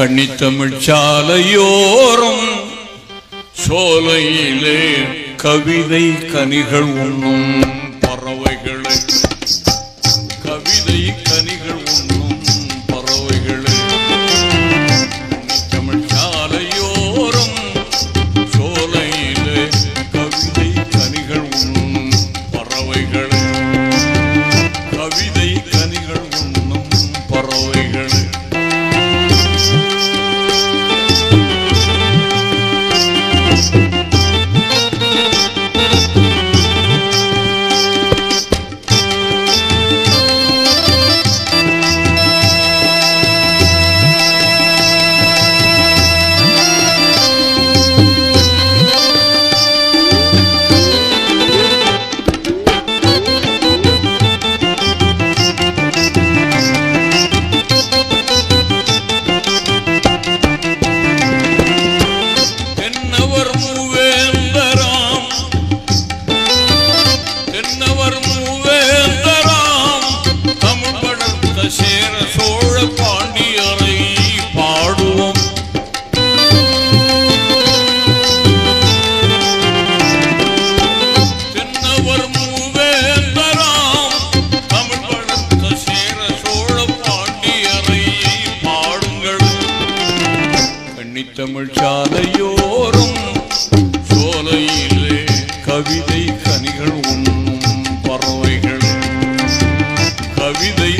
கன்னித்தமிழ்ச்சாலையோரம் சோலையிலே கவிதை கனிகள் உண்ணும் பறவைகளை. கவிதை சாலையோரும் சோலையிலே கவிதை கனிகள் உண்ணும் பறவைகள். கவிதை